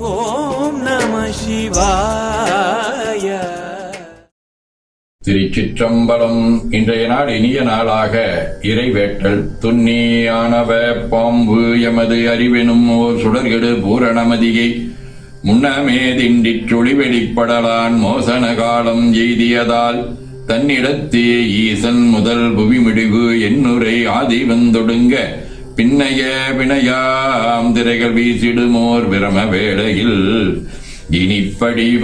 ஓம் நம சிவாய. திருச்சிற்றம்பலம் இன்றைய நாள் இனிய நாளாக இறைவேட்டல். துண்ணியானவ பாம்பு எமது அறிவெனும் ஓர் சுடர்கெடு பூரணமதியை. முன்னமே திண்டிச் வெளிப்படலான் மோசன காலம் எய்தியதால் தன்னிடத்தே ஈசன் முதல் புவிமிடிவு என்னுரை ஆதி வந்தொடுங்க பின்னைய வினையாம் திரைகள் வீசிடுமோர் பிரம வேளையில். இனிப்படிவாம்.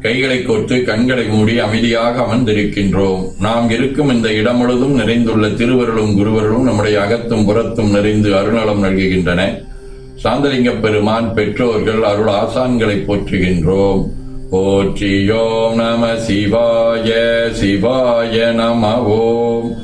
கைகளை கோர்த்து கண்களை மூடி அமைதியாக அமர்ந்திருக்கின்றோம். நாம் இருக்கும் இந்த இடம் முழுதும் நிறைந்துள்ள திருவருளும் குருவருளும் நம்முடைய அகத்தும் புறத்தும் நிறைந்து அருணலம் நல்குகின்றன. சாந்தலிங்க பெருமான் பெற்றோர்கள் அருள் ஆசான்களை போற்றுகின்றோம். போற்றியோம் நம சிவாய சிவாய நம ஓம்.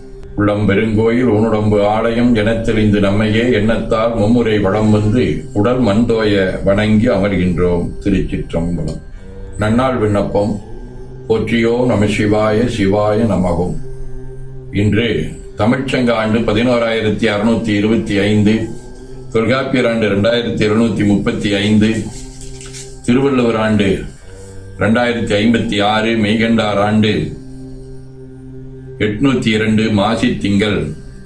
உள்ளம் பெருங்கோயில் ஊனுடம்பு ஆலயம் எனத் தெளிந்து நம்மையே எண்ணத்தால் மும்முறை வளம் வந்து உடல் மண்தோய வணங்கி அமர்கின்றோம் திருச்சிற்றம்பலம். நன்னாள் விண்ணப்பம். போற்றியோ நம சிவாய சிவாய நமகும். இன்று தமிழ்ச்சங்க ஆண்டு பதினோராயிரத்தி அறுநூத்தி இருபத்தி ஐந்து தொல்காப்பியர் ஆண்டு ரெண்டாயிரத்தி இருநூத்தி முப்பத்தி ஐந்து திருவள்ளுவர் ஆண்டு ரெண்டாயிரத்தி ஐம்பத்தி ஆறு மெய்கண்டார் ஆண்டு எட்நூத்தி இரண்டு மாசி திங்கள்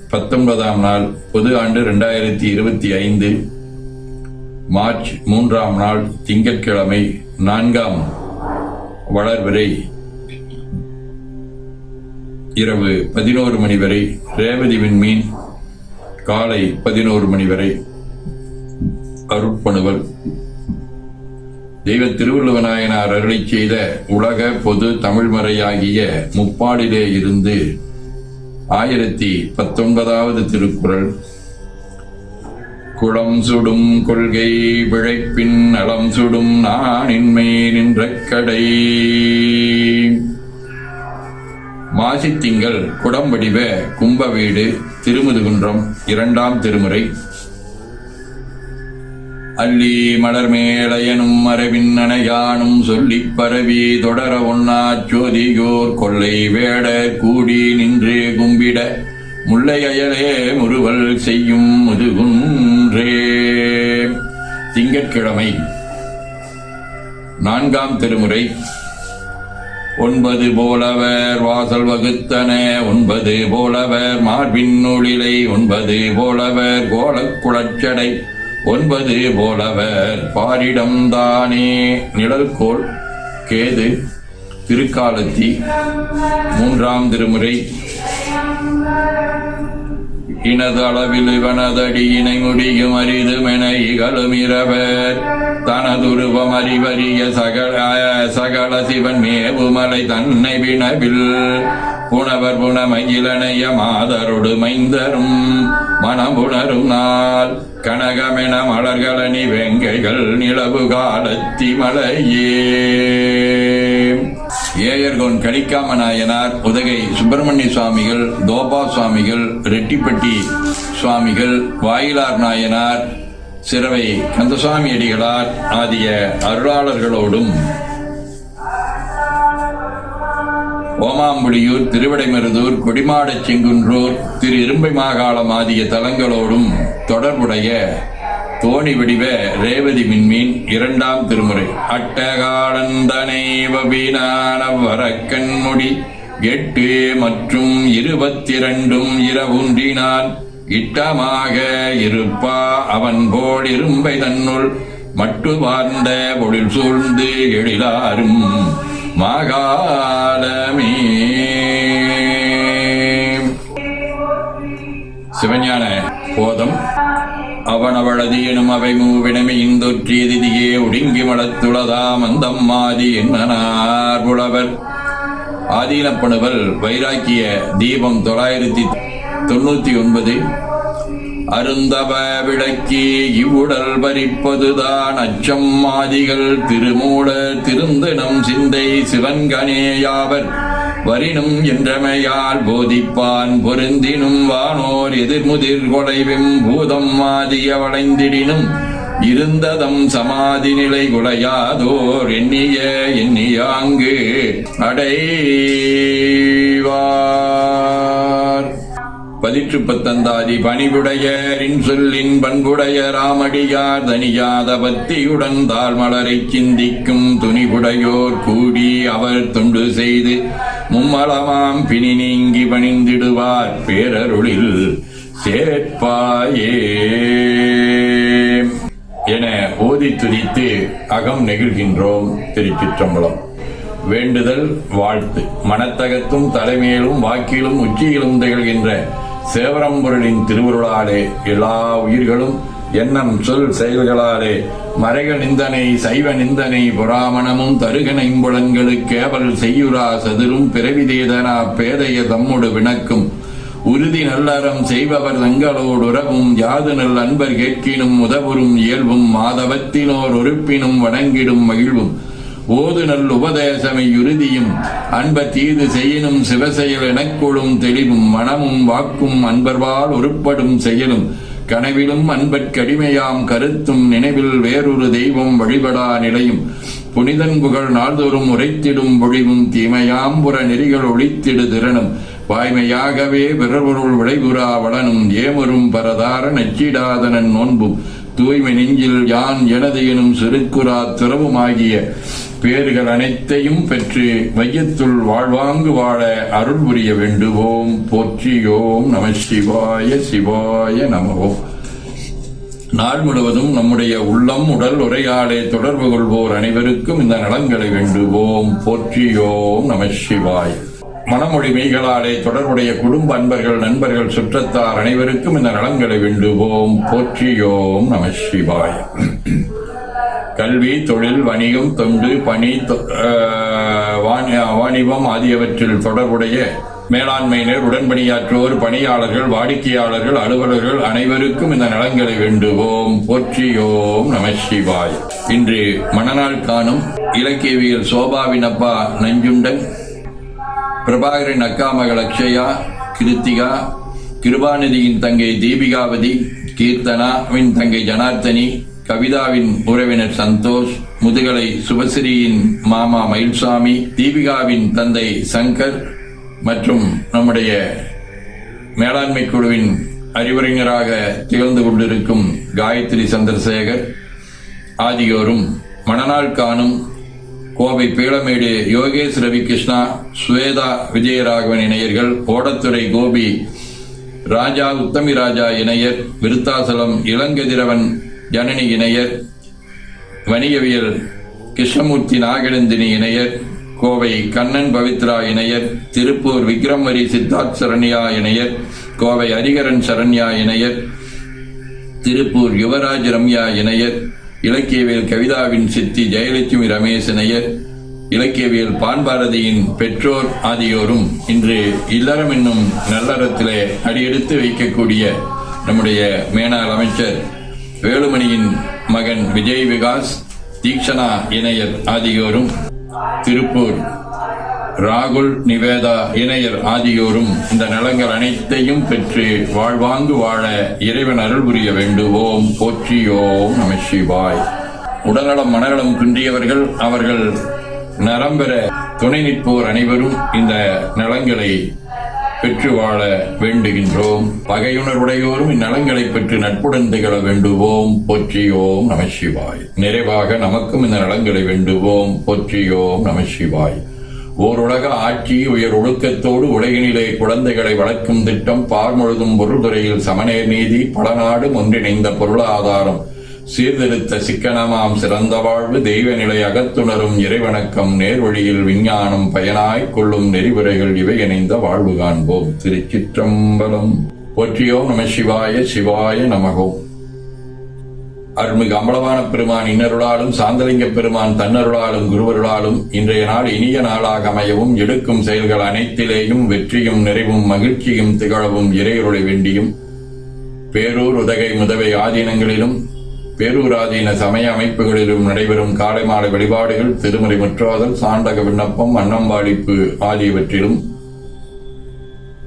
பத்தொன்பதாம் நாள் பொது ஆண்டு ரெண்டாயிரத்தி இருபத்தி ஐந்து மார்ச் மூன்றாம் நாள் திங்கட்கிழமை நான்காம் வளர்வரை இரவு பதினோரு மணி வரை ரேவதி விண்மீன் காலை பதினோரு மணி வரை அருட்பணுவல் தெய்வ திருவள்ளுவநாயனார் அருளை செய்த உலக பொது தமிழ்மறையாகிய முப்பாடிலே இருந்து ஆயிரத்தி பத்தொன்பதாவது திருக்குறள். குளம் சுடும் கொள்கை பிழைப்பின் நலம் சுடும் நானின்மை நின்ற கடை. மாசித்திங்கள் குடம்படிவ கும்ப வீடு திருமுதுகுன்றம் இரண்டாம் திருமுறை. அள்ளி மலர் மேலையனும் மரபின் அணையானும் சொல்லிப் பரவி தொடர ஒன்னா சோதியோர் கொள்ளை வேட கூடி நின்று கும்பிட முல்லை அயலே முறுவல் செய்யும் முதுகுன்றே. திங்கட்கிழமை நான்காம் திருமுறை. ஒன்பது போலவர் வாசல் வகுத்தன ஒன்பது போலவர் மார்பின் நூலிலை ஒன்பது போலவர் கோலக் குளச்சடை ஒன்பது போலவர் பாரிடம் தானே நிழல்கோள் கேது திருக்காலத்தி மூன்றாம் திருமுறை. இனது அளவில் இவனதடி இணை முடியும் அரிதுமென இகழும் இரவர். தனதுருவம் அறிவறிய சகல சகல சிவன் மேவுமலை தன்னை வினவில். புனவர் புனமயிலனைய மாதருடு மைந்தரும் மனமுணரும் நாள். கனகமென மலர்களனி வெங்கைகள் நிலவு காலத்தி மலையே. ஏயர்கோன் கலிக்காம நாயனார் உதகை சுப்பிரமணிய சுவாமிகள் தோபா சுவாமிகள் ரெட்டிப்பட்டி சுவாமிகள் வாயிலார் நாயனார் சிறவை கந்தசாமி அடிகளார் ஆகிய அருளாளர்களோடும் ஓமாம்புலியூர் திருவிடைமருதூர் கொடிமாடச் செங்குன்றூர் திரு இரும்பை மாகாளம் ஆகிய தலங்களோடும் தொடர்புடைய தோணி வடிவ ரேவதி மின்மீன் இரண்டாம் திருமுறை. அட்டகாலந்தனைவீனான வரக்கண்முடி எட்டு மற்றும் இருபத்திரண்டும் இரவுன்றினான். இட்டமாக இருப்பா அவன் போல் இரும்பை தன்னுள் மட்டு வார்ந்த பொழில் சூழ்ந்து எழிலாரும். மகாலமி. சிவஞான போதம். அவனவளதி எனும் அவை மூவினமே இந்தொற்றியதிதியே ஒடுங்கி மலத்துளதாம் அந்தம் மாதி என்னனார் புலவர். ஆதீனப்பணுவல் வைராக்கிய தீபம் தொள்ளாயிரத்தி தொண்ணூத்தி ஒன்பது. அருந்தவ விளக்கி இவ்வுடல் பறிப்பதுதான் அச்சம் மாதிகள் திருமூட திருந்தனம் சிந்தை சிவன்கணேயாவர் வரினும் என்றமையால் போதிப்பான் பொருந்தினும் வானோர் எதிர்முதிர் கொலைவும் பூதம் மாதிய வளைந்திடினும். இருந்ததம் சமாதி நிலை குலையாதோர் எண்ணிய எண்ணியாங்கு அடைவார். பதிற்று பத்தந்தாதி பணிவுடையரின் சொல்லின் பண்புடைய ராமடியார் தனியாத பத்தியுடன் தாழ் மலரைச் சிந்திக்கும் துணிவுடையோர் கூடி அவர் தொண்டு செய்து மும்மலமாம் பிணி நீங்கி பணிந்திடுவார் பேரருளில் சேர்ப்பாயே. என ஓதி துதித்து அகம் நெகிழ்கின்றோம் திருச்சிற்றம்பலம். வேண்டுதல் வாழ்த்து. மனத்தகத்தும் தலைமையிலும் வாக்கிலும் உச்சியிலும் திகழ்கின்ற சேவரம்பொருளின் திருவுருளாலே எல்லா உயிர்களும் எண்ணம் சொல் செயல்களாலே மறைக நிந்தனை சைவ நிந்தனை புராமணமும் தருகன இம்புலன்களுக்கு கேவல் செய்யுரா சதுரும் பிறவிதேதனா பேதைய தம்முடு வினக்கும் உறுதி நல்லறம் செய்பவர் தங்களோடு உறவும் யாது நல் அன்பர் கேட்கினும் உதவுறும் இயல்பும் மாதவத்தினோர் உறுப்பினும் வணங்கிடும் மகிழ்வும். ஓது நல் உபதேசமை உறுதியும் அன்ப தீது செய்யினும் சிவசெயல் எனக்குழும் தெளிவும் மனமும் வாக்கும் அன்பர்வால் உருப்படும் செயலும் கனவிலும் அன்பற்கடிமையாம் கருத்தும் நினைவில் வேறொரு தெய்வம் வழிபடா நிலையும் புனிதன் புகழ் நாள்தோறும் உரைத்திடும் பொழிவும் தீமையாம்புற நெறிகள் ஒழித்திடு திறனும் வாய்மையாகவே பிறர்பொருள் விளைபுறா வளனும் ஏமரும் பரதார நச்சிடாதனன் நோன்பும் தூய்மை நெஞ்சில் யான் எனது எனும் சிறுக்குறா துறவுமாகிய பேர்கள் அனைத்தையும் பெற்று மையத்துள் வாழ்வாங்கு வாழ அருள் புரிய வேண்டுவோம். போற்றியோம் நம சிவாய சிவாய நமவோம் நாள் முழுவதும் நம்முடைய உள்ளம் உடல் உரையாடே தொடர்பு கொள்வோர் அனைவருக்கும் இந்த நலன்களை வேண்டுவோம். போற்றியோம் நம சிவாய. மனமொழி மெய்களாலே தொடர்புடைய குடும்ப அன்பர்கள் நண்பர்கள் சுற்றத்தார் அனைவருக்கும் இந்த நலன்களை வேண்டுவோம் போற்றியோம் நம சிவாய். கல்வி தொழில் வணிகம் தொண்டு பணி வாணி- வாணிபம் ஆகியவற்றில் தொடர்புடைய மேலாண்மையினர் உடன்பணியாற்றுவோர் பணியாளர்கள் வாடிக்கையாளர்கள் அலுவலர்கள் அனைவருக்கும் இந்த நலன்களை வேண்டுவோம் போற்றியோம் நம சிவாய். இன்று மணநாள் காணும் இலக்கியவியல் சோபாவினப்பா நஞ்சுண்டன் பிரபாகரின் அக்கா மகள் அக்ஷயா கிருத்திகா கிருபாநிதியின் தங்கை தீபிகாவதி கீர்த்தனாவின் தங்கை ஜனார்த்தனி கவிதாவின் உறவினர் சந்தோஷ் முதுகலை சுபஸ்ரீயின் மாமா மயில்சாமி தீபிகாவின் தந்தை சங்கர் மற்றும் நம்முடைய மேலாண்மை குழுவின் அறிவுரைஞராக திகழ்ந்து கொண்டிருக்கும் காயத்ரி சந்திரசேகர் ஆகியோரும் மணநாள் காணும் கோவை பீளமேடு யோகேஷ் ரவிகிருஷ்ணா ஸ்வேதா விஜயராகவன் இணையர்கள் ஓடத்துறை கோபி ராஜா உத்தமி ராஜா இணையர் விருத்தாசலம் இளங்கதிரவன் ஜனனி இணையர் வணிகவியல் கிருஷ்ணமூர்த்தி நாகநந்தினி இணையர் கோவை கண்ணன் பவித்ரா இணையர் திருப்பூர் விக்ரம்வரி சித்தார்த் சரண்யா இணையர் கோவை ஹரிகரன் சரண்யா இணையர் திருப்பூர் யுவராஜ் ரம்யா இணையர் இலக்கியவியல் கவிதாவின் சித்தி ஜெயலட்சுமி ரமேஷ் இணையர் இலக்கியவியல் பான்பாரதியின் பெற்றோர் ஆகியோரும் இன்று இல்லறம் என்னும் நல்லறத்திலே அடியெடுத்து வைக்கக்கூடிய நம்முடைய மேனாள் அமைச்சர் வேலுமணியின் மகன் விஜய் விகாஸ் தீக்ஷனா இணையர் ஆகியோரும் திருப்பூர் ராகுல் நிவேதா இணையர் ஆகியோரும் இந்த நலங்கள் அனைத்தையும் பெற்று வாழ்வாங்கு வாழ இறைவன் அருள் புரிய வேண்டுவோம். போற்றியோம் நம சிவாய். உடல்நலம் மனநலம் குன்றியவர்கள் அவர்கள் நலம் பெற துணை நிற்போர் அனைவரும் இந்த நலங்களை பெற்று வாழ வேண்டுகின்றோம். பகையுணர்வுடையோரும் இந்நலங்களை பெற்று நட்புடன் திகழ வேண்டுவோம். போற்றியோம் நம சிவாய். நிறைவாக நமக்கும் இந்த நலங்களை வேண்டுவோம். போற்றியோம் நம சிவாய். ஓருலக ஆட்சி உயர் ஒழுக்கத்தோடு உலகினிலே குழந்தைகளை வளர்க்கும் திட்டம் பார்முழுதும் பொருள்துறையில் சமநேர் நீதி பல நாடும் ஒன்றிணைந்த பொருளாதாரம். சீர்திருத்த சிக்கனமாம் சிறந்த வாழ்வு தெய்வ நிலை அகத்துணரும் இறைவணக்கம் நேர்வழியில் விஞ்ஞானம் பயனாய் கொள்ளும் நெறிமுறைகள் இவை இணைந்த வாழ்வு காண்போம். திருச்சிற்றம்பலம். போற்றியோ நம சிவாய சிவாய நமகோம் அருள்மிகு அம்பலவான பெருமான் இன்னருளாலும் சாந்தலிங்க பெருமான் தன்னருளாலும் குருவருளாலும் இன்றைய நாள் இனிய நாளாக அமையவும் எடுக்கும் செயல்கள் அனைத்திலேயும் வெற்றியும் நிறைவும் மகிழ்ச்சியும் திகழவும் இறையருளை வேண்டியும். பேரூர் உதகை முதவை ஆதீனங்களிலும் பேரூராதீன சமய அமைப்புகளிலும் நடைபெறும் காலை மாலை வழிபாடுகள் திருமறை முற்றோதல் சாண்டக விண்ணப்பம் அன்னம்பாளிப்பு ஆகியவற்றிலும்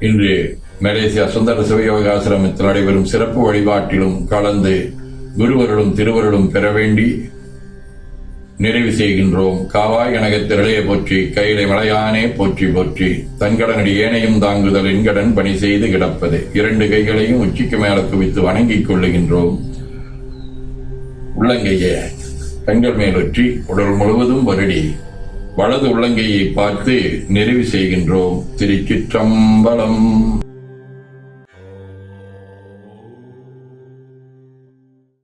இன்று மலேசியா சுந்தர சிவயோகாசிரமத்தில் நடைபெறும் சிறப்பு வழிபாட்டிலும் கலந்து குருவருளும் திருவருளும் பெற வேண்டி நிறைவு செய்கின்றோம். காவாய் கனகத்திரளைய போற்றி கையிலை மலையானே போற்றி போற்றி. தன்கடனடி ஏனையும் தாங்குதல் என்கடன் பணி செய்து கிடப்பது. இரண்டு கைகளையும் உச்சிக்கு மேல குவித்து வணங்கிக் கொள்ளுகின்றோம். உள்ளங்கையே கண்கள் மேலொற்றி உடல் முழுவதும் வருடி. வலது உள்ளங்கையை பார்த்து நிறைவு செய்கின்றோம். திருச்சிற்றம்பலம்.